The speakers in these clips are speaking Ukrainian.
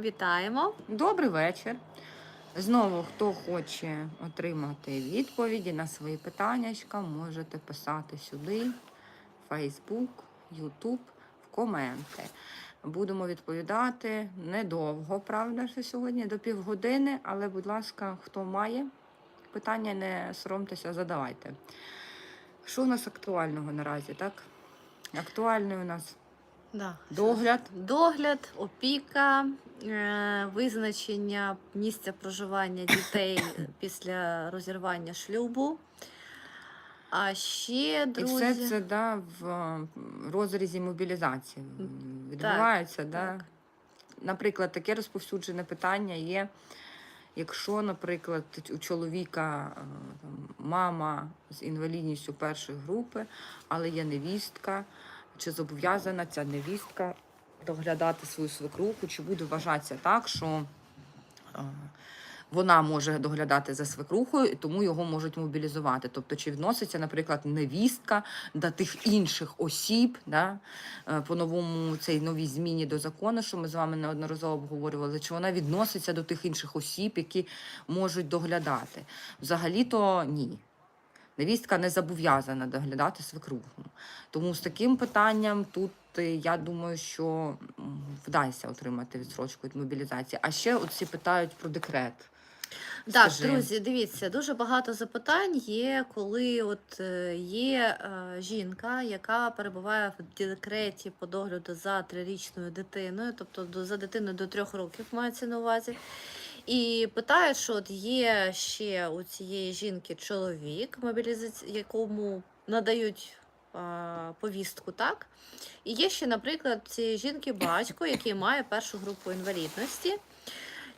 Вітаємо. Добрий вечір. Знову, хто хоче отримати відповіді на свої питання, можете писати сюди, Facebook, YouTube, в коменти. Будемо відповідати недовго, правда, що сьогодні до півгодини, але, будь ласка, хто має питання, не соромтеся, задавайте. Що у нас актуального наразі, так? Актуальний у нас Да. догляд. Догляд, опіка, е, визначення місця проживання дітей після розірвання шлюбу. А ще, І все це да, в розрізі мобілізації відбувається. Да? так. Наприклад, таке розповсюджене питання є, якщо, наприклад, у чоловіка е, там, мама з інвалідністю першої групи, але є невістка, чи зобов'язана ця невістка доглядати свою свекруху, чи буде вважатися так, що е, вона може доглядати за свекрухою, і тому його можуть мобілізувати. Тобто, чи відноситься, наприклад, невістка до тих інших осіб, да, е, по новому цей новій зміні до закону, що ми з вами неодноразово обговорювали, чи вона відноситься до тих інших осіб, які можуть доглядати. Взагалі-то ні. Невістка не зобов'язана доглядати свекруху. Тому з таким питанням тут е, я думаю, що вдасться отримати відсрочку від мобілізації. А ще от всі питають про декрет. Так, Скажи. друзі, дивіться, дуже багато запитань є, коли от е, є е, жінка, яка перебуває в декреті по догляду за трирічною дитиною, тобто за дитиною до трьох років мається на увазі. І питають, що от є ще у цієї жінки чоловік, мобілізаці... якому надають а, повістку, так? І є ще, наприклад, цієї жінки батько, який має першу групу інвалідності.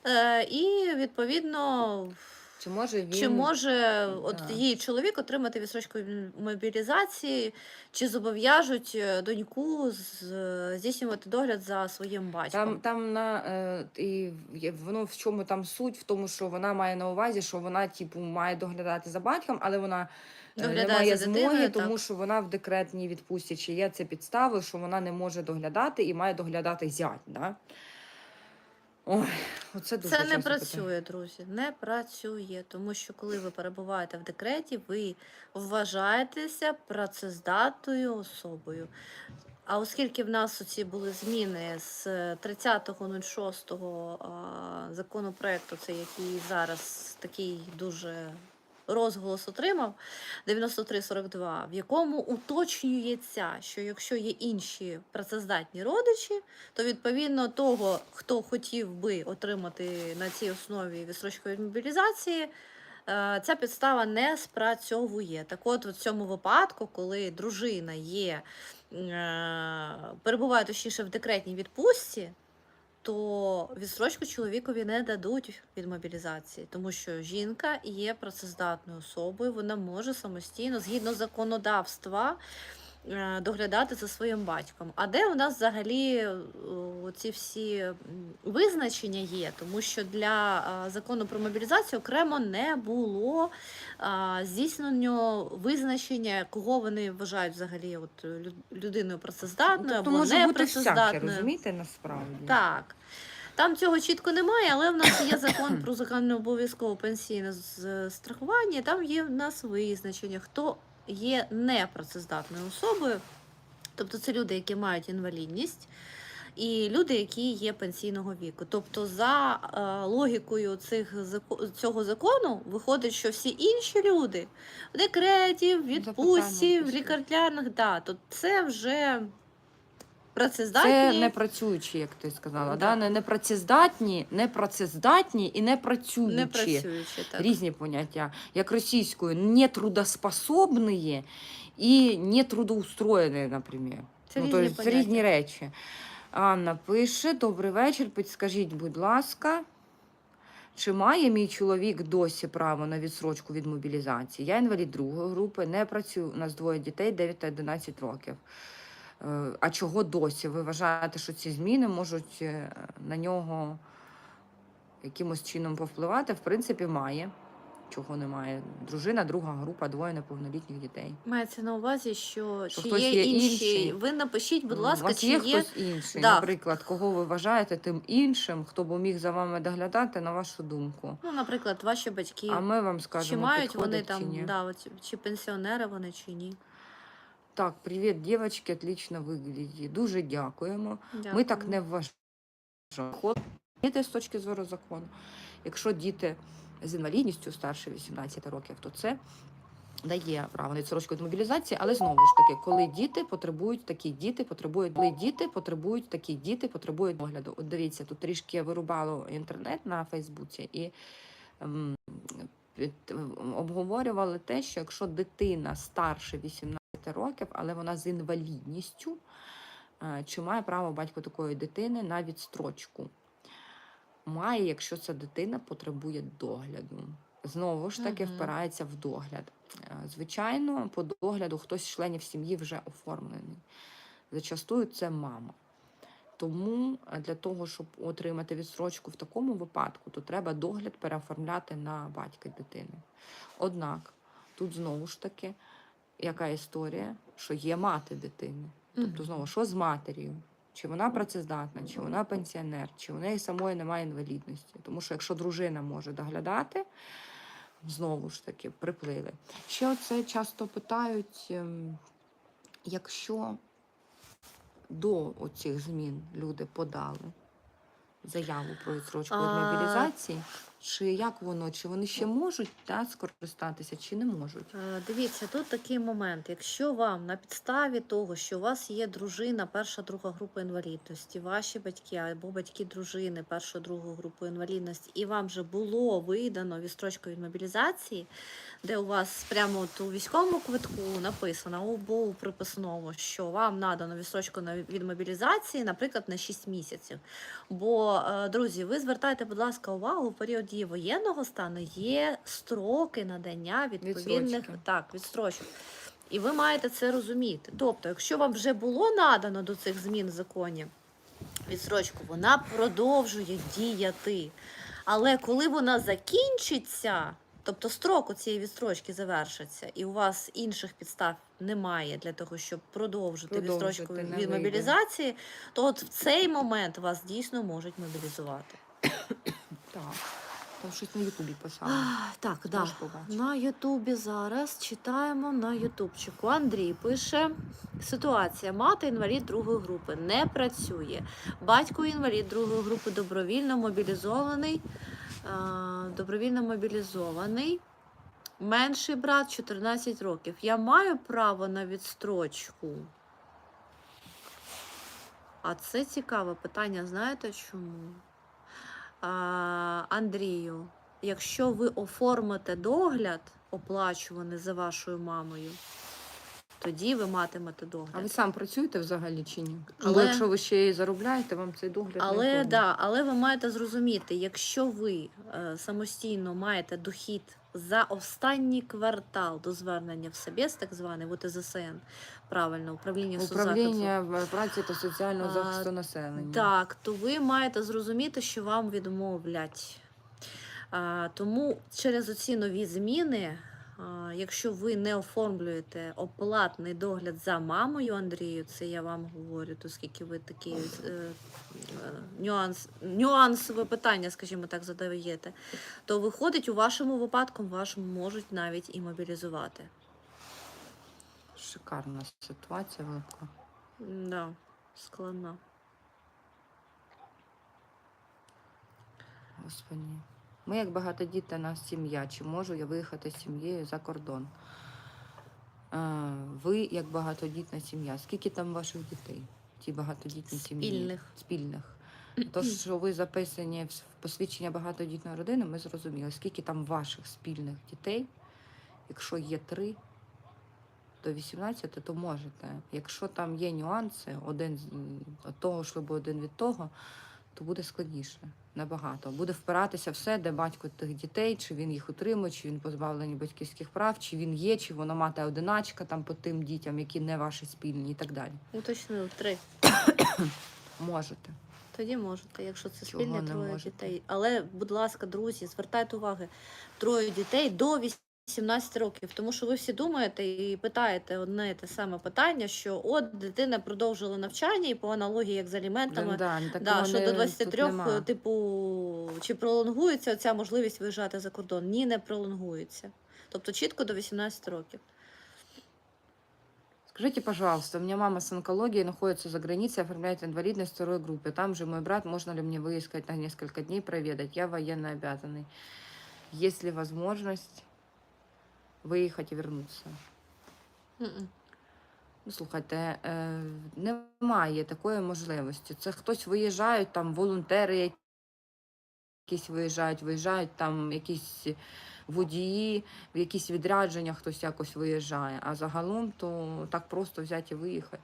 Е, і відповідно, Чи може він чи може от Да. її чоловік отримати відсрочку від мобілізації, чи зобов'яжуть е, доньку з- здійснювати догляд за своїм батьком? Там, там на е, і є- воно в чому там суть? В тому, що вона має на увазі, що вона, типу, має доглядати за батьком, але вона е, не Доглядає має за змоги, дитиною, тому так. що вона в декретній відпустці. Чи є це підстави, що вона не може доглядати і має доглядати зять. Да? Ой, оце дуже Це не часто працює, друзі. Не працює, тому що коли ви перебуваєте в декреті, ви вважаєтеся працездатною особою. А оскільки в нас оці були зміни з 30.06 а, законопроекту, це який зараз такий дуже розголос отримав, 9342, в якому уточнюється, що якщо є інші працездатні родичі, то відповідно того, хто хотів би отримати на цій основі відстрочку від мобілізації, е, ця підстава не спрацьовує. Так от, в цьому випадку, коли дружина є, е, перебуває точніше в декретній відпустці, то відстрочку чоловікові не дадуть від мобілізації, тому що жінка є працездатною особою, вона може самостійно, згідно законодавства, доглядати за своїм батьком. А де у нас взагалі е, ці всі визначення є? Тому що для е, закону про мобілізацію окремо не було е, здійснено визначення, кого вони вважають взагалі от людиною працездатною Тобто або може бути всяке, непрацездатною. розумієте, насправді? Так. Там цього чітко немає, але в нас є закон про загальнообов'язкове пенсійне страхування. Там є в нас визначення, хто є непрацездатною особою. Тобто це люди, які мають інвалідність, і люди, які є пенсійного віку. Тобто, за е, логікою цих цього закону виходить, що всі інші люди в декреті, в відпустці, в пішли. лікарнях, да, то це вже Це працездатні. не працюючі, як ти сказала. Да. Да. Не, не працездатні, і не працюючі. Не працюючи, так. Різні поняття. Як російською, нетрудоспособні і нетрудоустроєні, наприклад. Це ну, різні то це різні речі. Анна пише: Добрий вечір. Підскажіть, будь ласка, чи має мій чоловік досі право на відсрочку від мобілізації? Я інвалід другої групи, не працюю. У нас двоє дітей 9 та 11 років. Е, А чого досі? Ви вважаєте, що ці зміни можуть е, на нього якимось чином повпливати? В принципі, має. чого немає. Дружина, друга група, двоє неповнолітніх дітей. Мається на увазі, що чи хтось є, є інші. інший. Ви напишіть, будь ласка, чи є, є. хтось інший, Да. наприклад, кого ви вважаєте тим іншим, хто б міг за вами доглядати, на вашу думку. Ну, наприклад, ваші батьки. А ми вам скажемо, чи мають вони підходить чи ні. там, да, чи пенсіонери вони, чи ні. Так, привіт, дівчатки, отлично виглядіть. Дуже дякуємо. Ми так не вважаємо. Діти з точки зору закону. Якщо діти з інвалідністю старше 18 років, то це дає право на відсрочку від мобілізації, але знову ж таки, коли діти потребують, такі діти потребують, коли діти потребують, такі діти потребують догляду. От дивіться, тут трішки вирубало інтернет на Фейсбуці і ем, обговорювали те, що якщо дитина старше 18 років, але вона з інвалідністю, е, чи має право батько такої дитини на відстрочку? Має, якщо ця дитина потребує догляду. Знову ж таки, впирається в догляд. Е, Звичайно, по догляду хтось з членів сім'ї вже оформлений. Зачастую це мама. Тому е, для того, щоб отримати відстрочку в такому випадку, то треба догляд переоформляти на батька дитини. Однак, тут знову ж таки, яка історія, що є мати дитини. Тобто, знову, що з матір'ю? Чи вона працездатна, чи вона пенсіонер, чи у неї самої немає інвалідності. Тому що якщо дружина може доглядати, знову ж таки приплили. Ще оце часто питають, ем, якщо до оцих змін люди подали заяву про відсрочку від мобілізації, чи як воно, чи вони ще можуть та, скористатися, чи не можуть? Е, Дивіться, тут такий момент. Якщо вам на підставі того, що у вас є дружина, перша, друга група інвалідності, ваші батьки або батьки дружини, перша, друга група інвалідності, і вам вже було видано відстрочку від мобілізації, де у вас прямо от у військовому квитку написано або у приписному, що вам надано відстрочку на- від мобілізації, наприклад, на 6 місяців. Бо, е, друзі, ви звертайте, будь ласка, увагу, в період дії воєнного стану є строки надання відповідних Відстрочки. так, відстрочок. І ви маєте це розуміти. Тобто, якщо вам вже було надано до цих змін в законі відстрочку, вона продовжує діяти. Але коли вона закінчиться, тобто строк у цієї відстрочки завершиться, і у вас інших підстав немає для того, щоб продовжити, Продовжити, відстрочку від вийде. мобілізації, то от в цей момент вас дійсно можуть мобілізувати. Так. Там щось на Ютубі писали. Ах, Так, да. На Ютубі зараз читаємо на Ютубчику. Андрій пише: ситуація: мати інвалід другої групи не працює. Батько інвалід другої групи добровільно мобілізований. е, Добровільно мобілізований. Менший брат 14 років. Я маю право на відстрочку. А це цікаве питання. Знаєте чому? Андрію, якщо ви оформите догляд, оплачуваний за вашою мамою, тоді ви матимете А ви сам працюєте взагалі чи ні? Але- Але якщо ви ще й заробляєте, вам цей догляд Але, оформлять. да, але ви маєте зрозуміти, якщо ви е, самостійно маєте дохід за останній квартал до звернення в САБЕС, так званий, в ОТЗСН, правильно, управління Управління праці та соціального А, захисту населення. Так, то ви маєте зрозуміти, що вам відмовлять. А, тому через оці нові зміни, якщо ви не оформлюєте оплатний догляд за мамою Андрію, це я вам говорю, оскільки ви такі е, е, нюанс, нюансове питання, скажімо так, задаєте, то виходить, у вашому випадку вас можуть навіть і мобілізувати. Шикарна ситуація велика. Да, складно. Господи. Ми як багатодітна сім'я, чи можу я виїхати з сім'єю за кордон? А, ви як багатодітна сім'я. Скільки там ваших дітей? Ті багатодітні сім'ї? Спільних. Спільних. То, що ви записані в посвідчення багатодітної родини, ми зрозуміли, скільки там ваших спільних дітей. Якщо є три до 18, то можете. Якщо там є нюанси, один від того шлюбу, один від того, то буде складніше набагато. Буде впиратися все, де батько тих дітей, чи він їх утримує, чи він позбавлений батьківських прав, чи він є, чи вона мати одиначка там по тим дітям, які не ваші спільні, і так далі. Уточнили три. Можете. Тоді можете, якщо це Чого спільне троє можете? дітей. Але, будь ласка, друзі, звертайте уваги, троє дітей до 18 років. Тому що ви всі думаєте і питаєте одне і те саме питання, що от дитина продовжила навчання і по аналогії, як з аліментами. Да, Да, такого що не- до тут 23, нема. типу, чи пролонгується ця можливість виїжджати за кордон? Ні, не пролонгується. Тобто чітко до 18 років. Скажите, пожалуйста, у меня мама с онкологией находится за границей, оформляет инвалидность второй группы. Там же мой брат, можно ли мне выискать на несколько дней проведать? Я военно обязанный. Есть ли возможность Виїхати і вернутися? Мгм. Ну, слухайте, е, немає такої можливості. Це хтось виїжджають, там волонтери якісь виїжджають, виїжджають там якісь водії, в якісь відрядження хтось якось виїжджає. А загалом то так просто взяти і виїхати.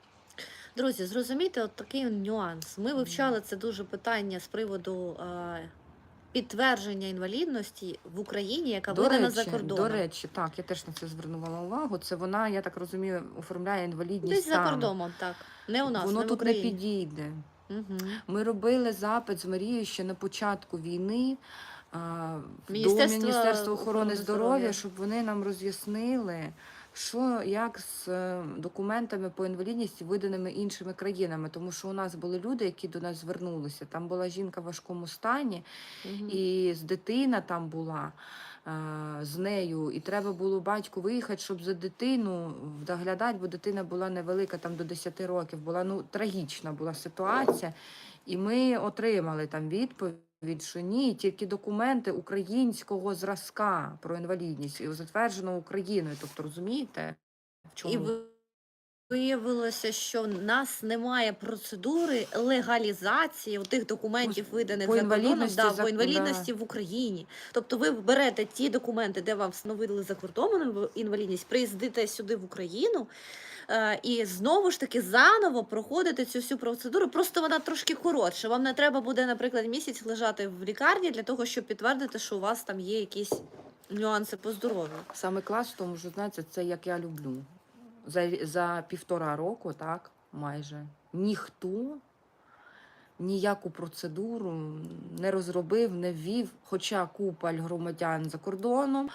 Друзі, зрозумійте, от такий нюанс. Ми вивчали це дуже питання з приводу е, підтвердження інвалідності в Україні, яка видана за кордоном. до речі, так, я теж на це звернула увагу. Це вона, я так розумію, оформляє інвалідність. Десь за кордоном, так. Не у нас, Воно не в тут не підійде. Угу. Ми робили запит з Марією ще на початку війни а, до Міністерства охорони здоров'я, здоров'я. щоб вони нам роз'яснили, що як з е, документами по інвалідності, виданими іншими країнами. Тому що у нас були люди, які до нас звернулися. Там була жінка в важкому стані, і з дитина там була. е, З нею, і треба було батьку виїхати, щоб за дитину доглядати, бо дитина була невелика, там до 10 років. Була ну трагічна була ситуація. І ми отримали там відповідь, що ні, тільки документи українського зразка про інвалідність і затверджено Україною. Тобто, розумієте, в чому І виявилося, що в нас немає процедури легалізації тих документів, виданих по за кордоном, інвалідності да, по інвалідності в Україні. Тобто ви берете ті документи, де вам встановили за кордоном інв- інвалідність, приїздите сюди в Україну. Е, І знову ж таки заново проходити цю всю процедуру. Просто вона трошки коротша. Вам не треба буде, наприклад, місяць лежати в лікарні для того, щоб підтвердити, що у вас там є якісь нюанси по здоров'ю. саме клас, тому що знаєте, це як я люблю. За, за півтора року, так, майже ніхто ніяку процедуру не розробив, не ввів, хоча купа громадян за кордоном,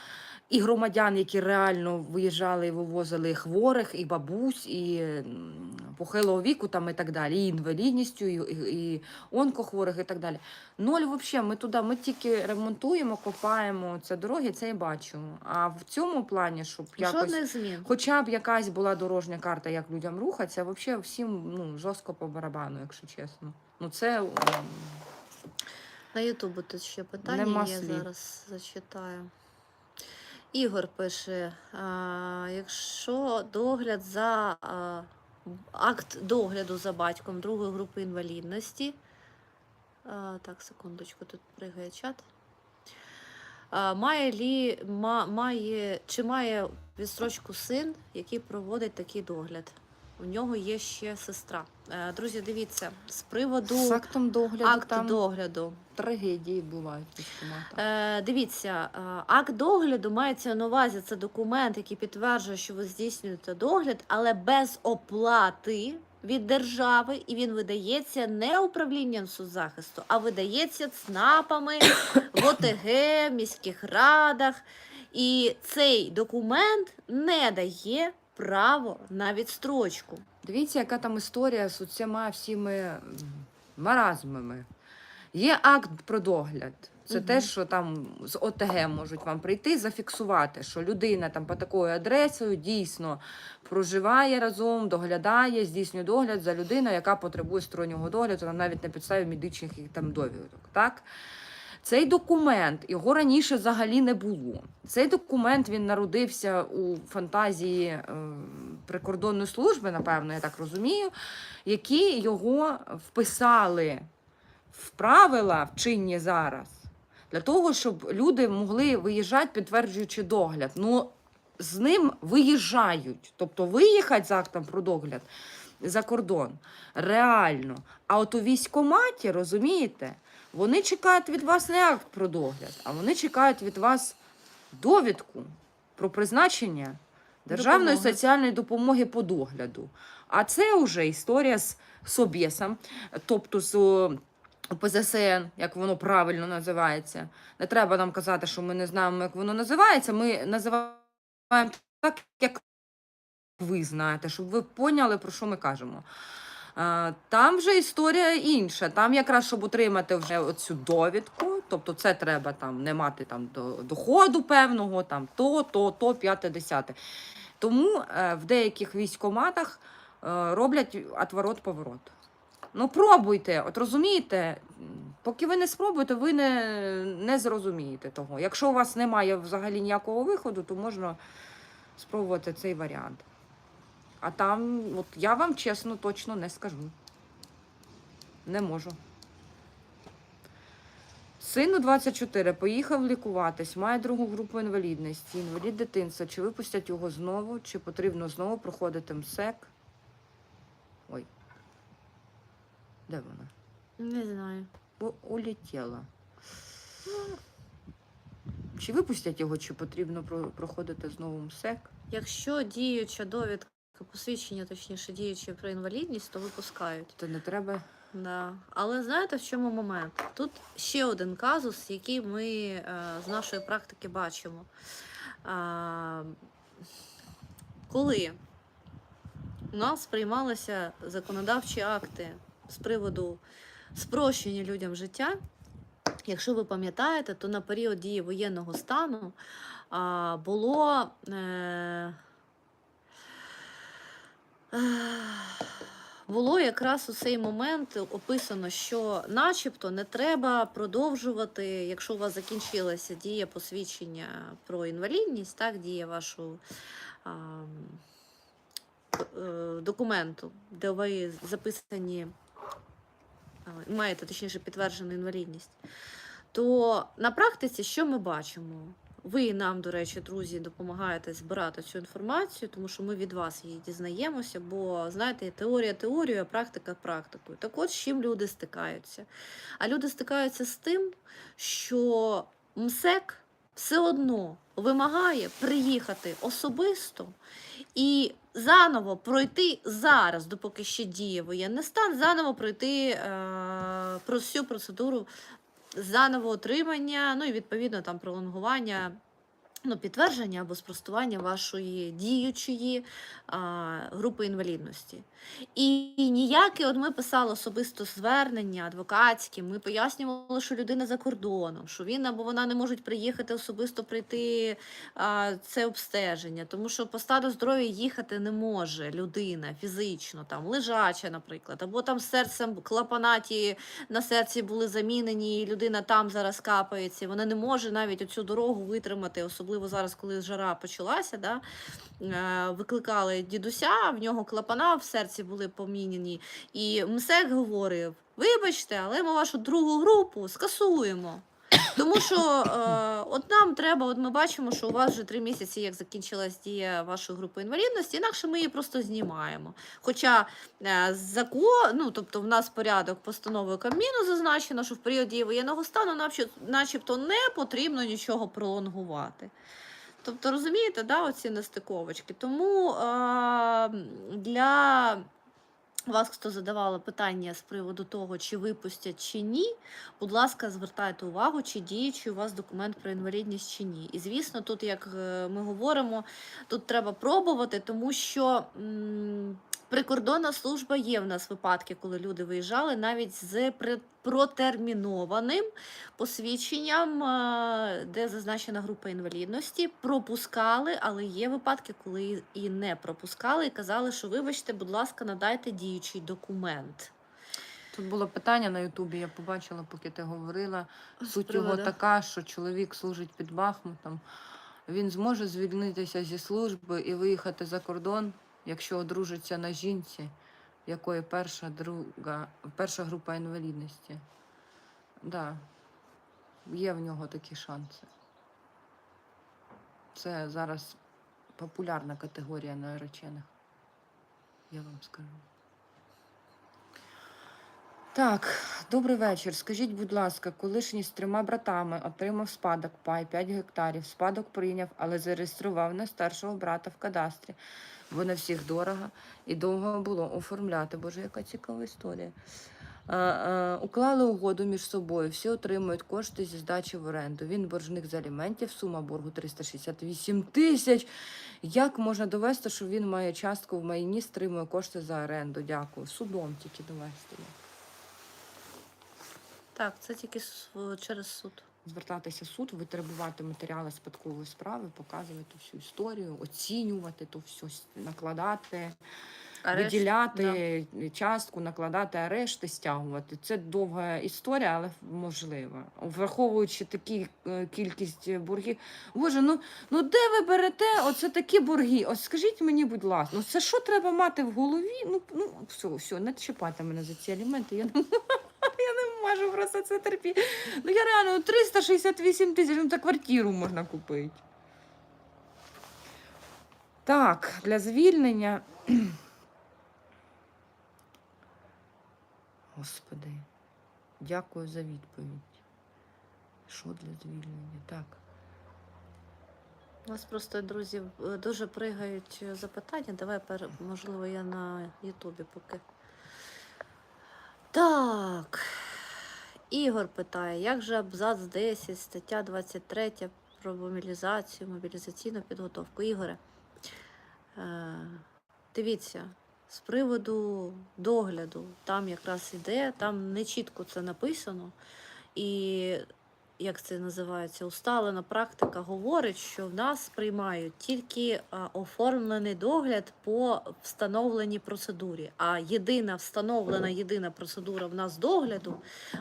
і громадян, які реально виїжджали і вивозили хворих, і бабусь, і похилого віку, там і так далі, і інвалідністю, і, і, і онкохворих, і так далі. Ноль взагалі, ми туди, ми тільки ремонтуємо, копаємо це дороги, це і бачимо. А в цьому плані, щоб якось. Змін. Хоча б якась була дорожня карта, як людям рухатися, взагалі всім ну, жорстко по барабану, якщо чесно. Ну це На Ютубу тут ще питання Нема є, слів. зараз зачитаю. Ігор пише: а, якщо догляд за а, акт догляду за батьком другої групи інвалідності. А, так, секундочку, тут пригає чат. А, має лі, ма, має, чи має відстрочку син, який проводить такий догляд? У нього є ще сестра. Е, Друзі, дивіться, з приводу з актом догляду акт там догляду. трагедії бувають. Е, дивіться, е, акт догляду мається на увазі. Це документ, який підтверджує, що ви здійснюєте догляд, але без оплати від держави, і він видається не управлінням соцзахисту, а видається ЦНАПами в ОТГ, в міських радах. І цей документ не дає право на відстрочку. Дивіться, яка там історія з усіма всіми маразмами. Є акт про догляд. Це Мгм. те, що там з ОТГ можуть вам прийти, зафіксувати, що людина там по такою адресою дійсно проживає разом, доглядає, здійснює догляд за людиною, яка потребує стороннього догляду, навіть на підставі медичних там довідок. Так? Цей документ його раніше взагалі не було. Цей документ він народився у фантазії е, прикордонної служби, напевно, я так розумію, які його вписали в правила в чинні зараз для того, щоб люди могли виїжджати, підтверджуючи догляд. Ну, з ним виїжджають. Тобто виїхати з актом про догляд за кордон реально. А от у військкоматі, розумієте, вони чекають від вас не акт про догляд, а вони чекають від вас довідку про призначення державної Допомоги. соціальної допомоги по догляду. А це вже історія з собєсом, тобто з ПЗСН, як воно правильно називається. Не треба нам казати, що ми не знаємо, як воно називається. Ми називаємо так, як ви знаєте, щоб ви поняли, про що ми кажемо. А, Там вже історія інша. Там якраз, щоб отримати вже оцю довідку, тобто це треба там не мати там доходу певного, там то, то, то, п'яте, десяте. Тому е, в деяких військоматах е, роблять отворот-поворот. Ну, пробуйте, от розумієте, поки ви не спробуєте, ви не, не зрозумієте того. Якщо у вас немає взагалі ніякого виходу, то можна спробувати цей варіант. А там, от я вам чесно, точно не скажу. Не можу. Сину 24 поїхав лікуватись, має другу групу інвалідності, інвалід дитинства. Чи випустять його знову, чи потрібно знову проходити МСЕК? Ой. Де вона? Не знаю. Бо улетіла. Чи випустять його, чи потрібно проходити знову МСЕК? Якщо діюча довідка, посвідчення, точніше, діюче про інвалідність, то випускають. То не треба. Да. Але знаєте, в чому момент? Тут ще один казус, який ми е, з нашої практики бачимо. А, коли у нас приймалися законодавчі акти з приводу спрощення людям життя, якщо ви пам'ятаєте, то на період дії воєнного стану а, було. Е, було якраз у цей момент описано, що начебто не треба продовжувати, якщо у вас закінчилася дія посвідчення про інвалідність, так, дія вашого а, е, документу, де ви записані, маєте точніше підтверджену інвалідність, то на практиці що ми бачимо? Ви нам, до речі, друзі, допомагаєте збирати цю інформацію, тому що ми від вас її дізнаємося. Бо знаєте, теорія теорією, а практика практикою. Так от з чим люди стикаються? А люди стикаються з тим, що МСЕК все одно вимагає приїхати особисто і заново пройти зараз, допоки ще діє воєнний стан, заново пройти е, про всю процедуру заново отримання, ну і відповідно там пролонгування. Ну, підтвердження або спростування вашої діючої а, групи інвалідності. І, ніяке, от ми писали особисто звернення адвокатське, ми пояснювали, що людина за кордоном, що він або вона не можуть приїхати особисто прийти а, це обстеження, тому що по стану здоров'я їхати не може людина фізично, там лежача, наприклад, або там серцем клапанаті на серці були замінені, і людина там зараз капається, вона не може навіть оцю дорогу витримати, особливо зараз, коли жара почалася. Да? Е, Викликали дідуся, в нього клапана в серці були помінені. І МСЕК говорив: вибачте, але ми вашу другу групу скасуємо. Тому що е, от нам треба, от ми бачимо, що у вас вже три місяці, як закінчилась дія вашої групи інвалідності, інакше ми її просто знімаємо. Хоча е, закон, ну тобто в нас порядок постановою Кабміну зазначено, що в період дії воєнного стану начебто не потрібно нічого пролонгувати. Тобто, розумієте, да, оці нестиковочки. Тому е, для вас, хто задавала питання з приводу того, чи випустять чи ні, будь ласка, звертайте увагу, чи діючий у вас документ про інвалідність чи ні. І звісно, тут, як е, ми говоримо, тут треба пробувати, тому що. м, Прикордонна служба є в нас випадки, коли люди виїжджали навіть з протермінованим посвідченням, де зазначена група інвалідності, пропускали, але є випадки, коли і не пропускали, і казали, що вибачте, будь ласка, надайте діючий документ. Тут було питання на Ютубі, я побачила, поки ти говорила. Суть його така, що чоловік служить під Бахмутом. Він зможе звільнитися зі служби і виїхати за кордон, якщо одружиться на жінці, в якої перша, друга, перша група інвалідності. Да. Є в нього такі шанси. Це зараз популярна категорія наречених. Я вам скажу. Так, добрий вечір. Скажіть, будь ласка, колишній з трьома братами отримав спадок пай 5 гектарів. Спадок прийняв, але зареєстрував на старшого брата в кадастрі, бо на всіх дорого і довго було оформляти. Боже, яка цікава історія. Е, е, Уклали угоду між собою, всі отримують кошти зі здачі в оренду. Він боржник з аліментів, сума боргу 368 тисяч. Як можна довести, що він має частку в майні, стримує кошти за оренду? Дякую. Судом тільки довести. Так, це тільки через суд. Звертатися в суд, витребувати матеріали спадкової справи, показувати всю історію, оцінювати то все, накладати, Арешт, виділяти частку, накладати арешти, стягувати. Це довга історія, але можлива. Враховуючи такі е, кількість боргів. Боже, ну, ну де ви берете оце такі борги? Ось скажіть мені, будь ласка, ну це що треба мати в голові? Ну, ну все, все, не чіпайте мене за ці аліменти. Я не, я не можу просто це терпіти. Ну я реально ну, 368 тисяч, ну це квартиру можна купити. Так, для звільнення. Господи, дякую за відповідь. Що для звільнення? Так. У нас просто, друзі, е, дуже пригають е, запитання. Давай, можливо, я на Ютубі поки. Так. Ігор питає, як же абзац 10, стаття 23 про мобілізацію, мобілізаційну підготовку. Ігоре, е, дивіться, з приводу догляду, там якраз іде, там не чітко це написано. І як це називається, усталена практика говорить, що в нас приймають тільки оформлений догляд по встановленій процедурі. А єдина встановлена єдина процедура в нас догляду,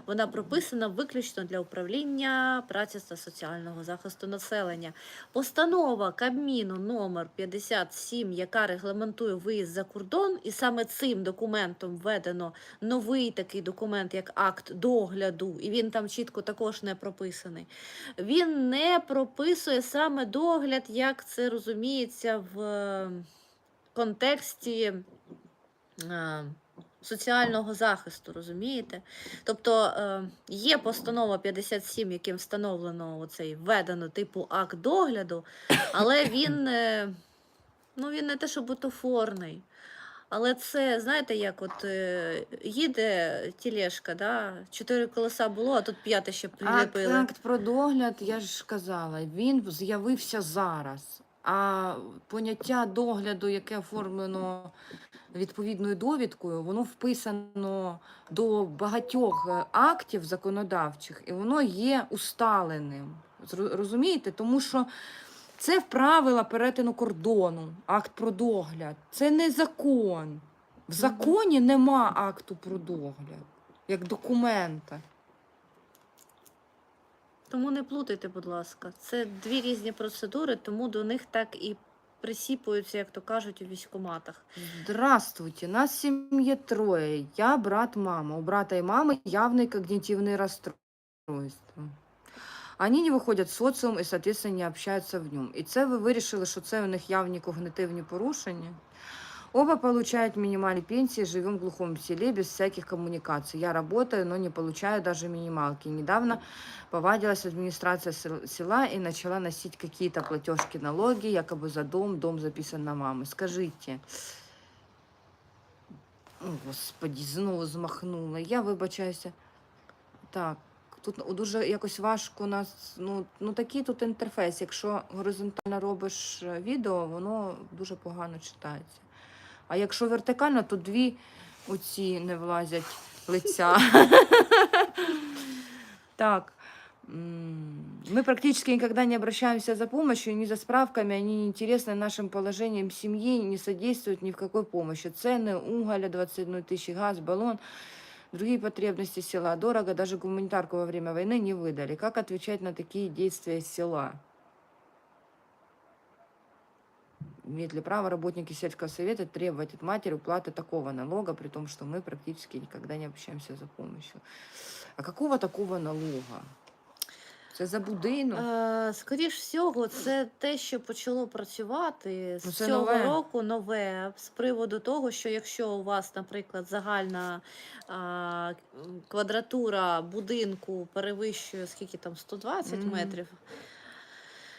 вона прописана виключно для управління праці та соціального захисту населення. Постанова Кабміну номер 57, яка регламентує виїзд за кордон, і саме цим документом введено новий такий документ, як акт догляду, і він там чітко також не прописаний. Він не прописує саме догляд, як це розуміється в е, контексті е, соціального захисту, розумієте? Тобто е, є постанова 57, яким встановлено оцей введено типу акт догляду, але він, ну, він не те, що бутафорний. Але це, знаєте, як от е, їде тілешка, да? чотири колеса було, а тут п'яте ще прилепили. акт про догляд, я ж казала, він з'явився зараз. А поняття догляду, яке оформлено відповідною довідкою, воно вписано до багатьох е, актів законодавчих, і воно є усталеним. Розумієте? Тому що це в правила перетину кордону, акт про догляд. Це не закон. В законі нема акту про догляд, як документа. Тому не плутайте, будь ласка. Це дві різні процедури, тому до них так і присіпуються, як то кажуть, у військкоматах. Здравствуйте, нас в семье трое. Я, брат, мама. У брата и мамы явные когнитивные расстройства. Они не виходять в соціум і, соответственно, не общаються в ньому. І це ви вирішили, що це у них явні когнитивні порушення. Оба получают минимальные пенсии, живем в глухом селе без всяких коммуникаций. Я работаю, но не получаю даже минималки. Недавно повадилась администрация сел- села и начала носить какие-то платежки, налоги, якобы за дом, дом записан на мамы. Скажите, о, господі, знову змахнула. Я вибачаюся. Так, тут дуже якось важко нас. Ну, ну такий тут інтерфейс. Якщо горизонтально робиш е, відео, воно дуже погано читається. А якщо вертикально, то дві оці не влазять лиця. Так. м, Мы практически никогда не обращаемся за помощью, ни за справками, они не интересны нашим положением семьи, не содействуют ни в какой помощи. Цены, уголя 21 тысячи, газ, баллон, Другие потребности села. Дорого, даже гуманитарку во время войны не выдали. Как отвечать на такие действия села? Имеют ли право работники сельского совета требовать от матери уплаты такого налога, при том, что мы практически никогда не обращаемся за помощью? А какого такого налога? Це за будинок. Е, скоріш всього, це те, що почало працювати з Ну, це цього нове. року нове з приводу того, що якщо у вас, наприклад, загальна а, квадратура будинку перевищує скільки там 120 Мгм. метрів.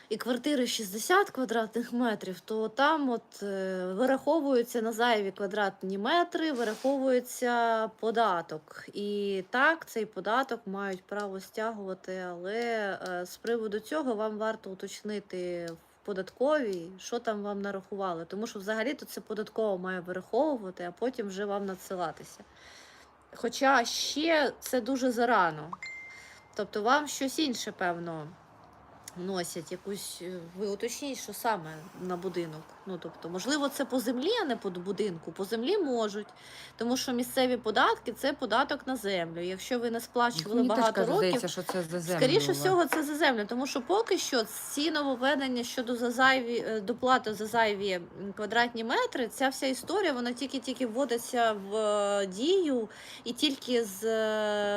І квартири 60 квадратних метрів, то там от е, вираховуються на зайві квадратні метри, вираховується податок. І так, цей податок мають право стягувати, але е, з приводу цього вам варто уточнити в податковій, що там вам нарахували. Тому що взагалі-то це податково має вираховувати, а потім вже вам надсилатися. Хоча ще це дуже зарано. Тобто вам щось інше, певно, носять якусь. е, Ви уточніть, що саме на будинок. Ну, тобто, можливо, це по землі, а не по будинку. По землі можуть, тому що місцеві податки це податок на землю. Якщо ви не сплачували Мені багато років, здається, що це за землю. Скоріше всього, це за землю, тому що поки що ці нововведення щодо за зайві е, доплати за зайві квадратні метри, ця вся історія вона тільки-тільки вводиться в е, дію, і тільки з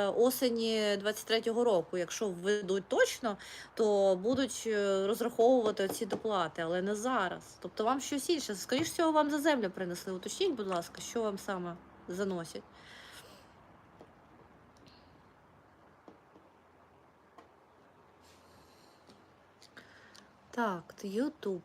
осені 23-го року, якщо введуть точно, то будуть е, розраховувати ці доплати, але не зараз. Тобто вам щось інше. Скоріше всього, вам за землю принесли. Уточніть, будь ласка, що вам саме заносять. Так, Ютуб.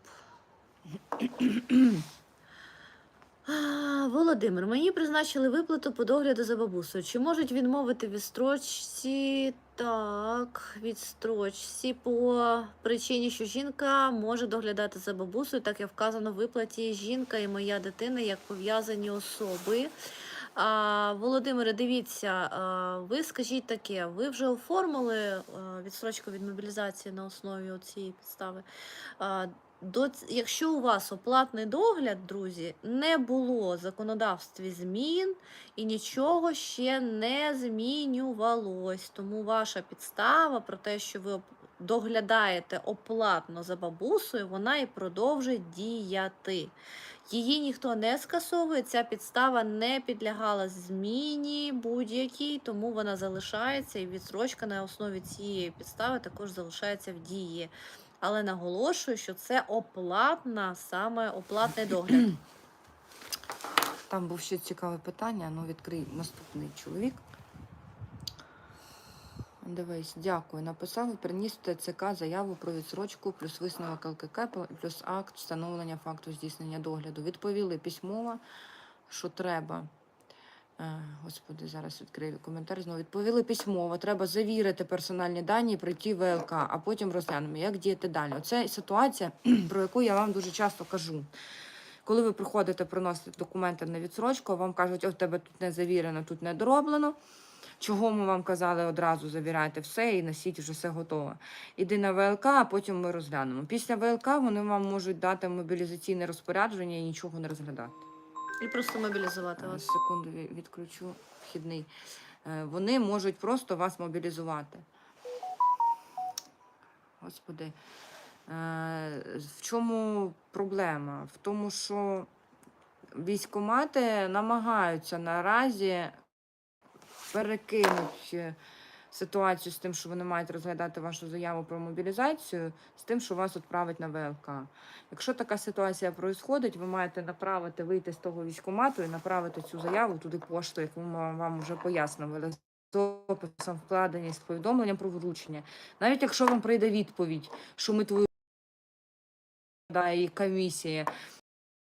Володимир, мені призначили виплату по догляду за бабусею. Чи можуть відмовити відстрочці? Так, відстрочці по причині, що жінка може доглядати за бабусею, так як вказано в виплаті жінка і моя дитина як пов'язані особи. А, Володимире, дивіться, а, ви скажіть таке, ви вже оформили а, відстрочку від мобілізації на основі цієї підстави? А, До, якщо у вас оплатний догляд, друзі, не було в законодавстві змін і нічого ще не змінювалось. Тому ваша підстава про те, що ви доглядаєте оплатно за бабусею, вона і продовжить діяти. Її ніхто не скасовує, ця підстава не підлягала зміні будь-якій, тому вона залишається і відсрочка на основі цієї підстави також залишається в дії. Але наголошую, що це оплатна, саме оплатний догляд. Там був ще цікаве питання, ну відкрий наступний чоловік. Дивись, дякую. Написав і приніс ТЦК заяву про відсрочку, плюс висновок ЛКК, плюс акт встановлення факту здійснення догляду. Відповіли письмово, що треба. Е, Господи, зараз відкрию коментар. Знову відповіли письмово. Треба завірити персональні дані і прийти в ВЛК, а потім розглянемо, як діяти далі. Оце ситуація, про яку я вам дуже часто кажу. Коли ви приходите приносити документи на відсрочку, вам кажуть, о, в тебе тут не завірено, тут не дороблено. Чого ми вам казали одразу завіряйте все і носіть вже все готове. Іди на ВЛК, а потім ми розглянемо. Після ВЛК вони вам можуть дати мобілізаційне розпорядження і нічого не розглядати. І просто мобілізувати Е, вас. Секунду відключу вхідний. Е, Вони можуть просто вас мобілізувати. Господи. Е, В чому проблема? В тому, що військкомати намагаються наразі перекинути ситуацію з тим, що вони мають розглядати вашу заяву про мобілізацію, з тим, що вас відправить на ВЛК. Якщо така ситуація відбувається, ви маєте направити, вийти з того військкомату і направити цю заяву туди пошту, яку ми вам вже пояснювали. З описом вкладені з повідомленням про вручення. Навіть якщо вам прийде відповідь, що ми твою і комісія